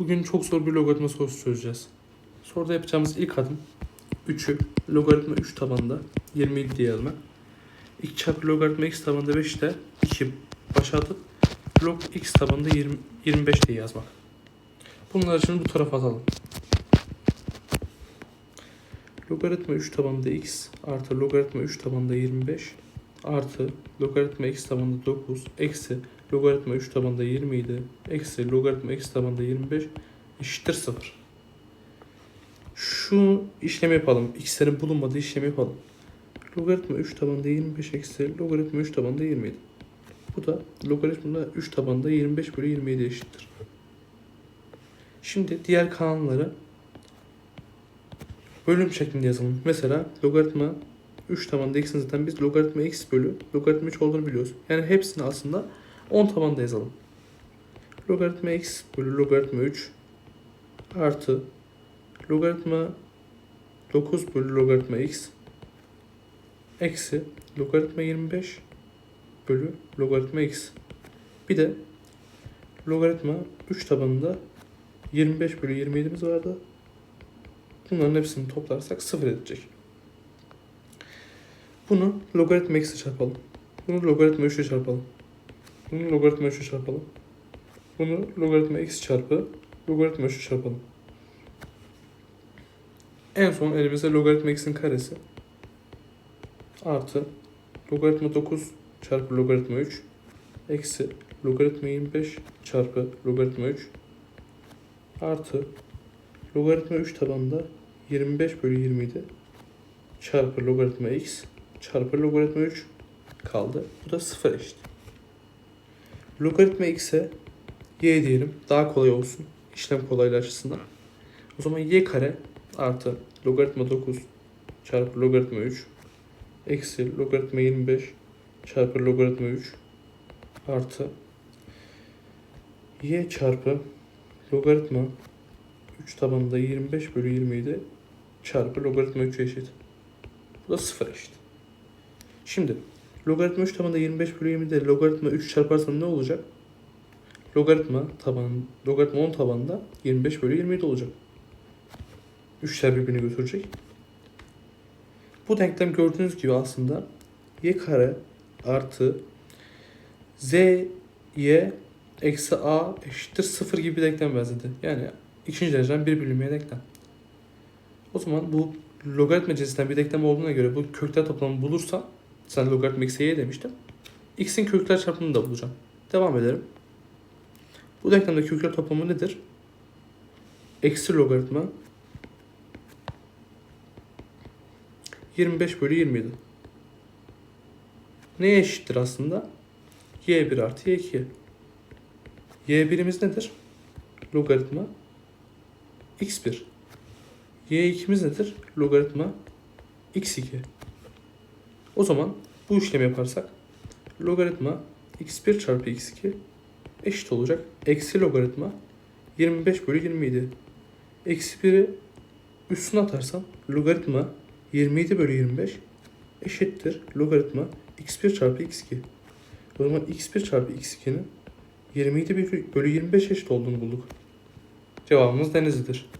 Bugün çok zor bir logaritma sorusu çözeceğiz. Soruda yapacağımız ilk adım 3'ü logaritma 3 tabanında 27 diye yazmak. 2 çarpı logaritma x tabanında 5 de 2 başa atıp log x tabanında 20, 25 diye yazmak. Bunları şimdi bu tarafa atalım. Logaritma 3 tabanında x artı logaritma 3 tabanında 25 artı logaritma x tabanında 9 eksi logaritma 3 tabanında 27 eksi logaritma x tabanında 25 eşittir 0. Şu işlemi yapalım. X'lerin bulunmadığı işlemi yapalım. Logaritma 3 tabanında 25 eksi logaritma 3 tabanında 27. Bu da logaritma 3 tabanında 25 bölü 27 eşittir. Şimdi diğer kanunları bölüm şeklinde yazalım. Mesela logaritma 3 tabanında x'in zaten biz logaritma x bölü logaritma 3 olduğunu biliyoruz. Yani hepsini aslında 10 tabanda yazalım. Logaritma x bölü logaritma 3 artı logaritma 9 bölü logaritma x eksi logaritma 25 bölü logaritma x. Bir de logaritma 3 tabanında 25 bölü 27'miz vardı. Bunların hepsini toplarsak 0 edecek. Bunu logaritma x'e çarpalım. Bunu logaritma 3'e çarpalım. Bunu logaritma 3'e çarpalım. Bunu logaritma x çarpı logaritma 3'e çarpalım. En son elimizde logaritma x'in karesi artı logaritma 9 çarpı logaritma 3 eksi logaritma 25 çarpı logaritma 3 artı logaritma 3 tabanında 25 bölü 27 çarpı logaritma x çarpı logaritma 3 kaldı. Bu da 0 eşit. Logaritma x'e y diyelim. Daha kolay olsun. İşlem kolaylığı. O zaman y kare artı logaritma 9 çarpı logaritma 3 eksi logaritma 25 çarpı logaritma 3 artı y çarpı logaritma 3 tabanında 25 bölü 27 çarpı logaritma 3 eşit. Bu da 0 eşit. Şimdi logaritma 3 tabanında 25 bölü 20'de logaritma 3 çarparsam ne olacak? Logaritma taban, logaritma 10 tabanında 25 bölü 27 olacak. 3'ler birbirini götürecek. Bu denklem gördüğünüz gibi aslında y kare artı z y eksi a eşittir 0 gibi bir denklem benzedi. Yani ikinci dereceden bir bölünmeye denklem. O zaman bu logaritma cinsinden bir denklem olduğuna göre bu kökler toplamını bulursam sen logaritma x'e y demiştim. x'in kökler çarpımını da bulacağım. Devam edelim. Bu denklemde kökler toplamı nedir? Eksi logaritma 25 bölü 27. Neye eşittir aslında? y1 artı y2. y1'imiz nedir? Logaritma x1. y2'miz nedir? Logaritma x2. O zaman bu işlemi yaparsak logaritma x1 çarpı x2 eşit olacak. Eksi logaritma 25 bölü 27. Eksi 1'i üstüne atarsam logaritma 27 bölü 25 eşittir logaritma x1 çarpı x2. O zaman x1 çarpı x2'nin 27 bölü 25 eşit olduğunu bulduk. Cevabımız Denizli'dir.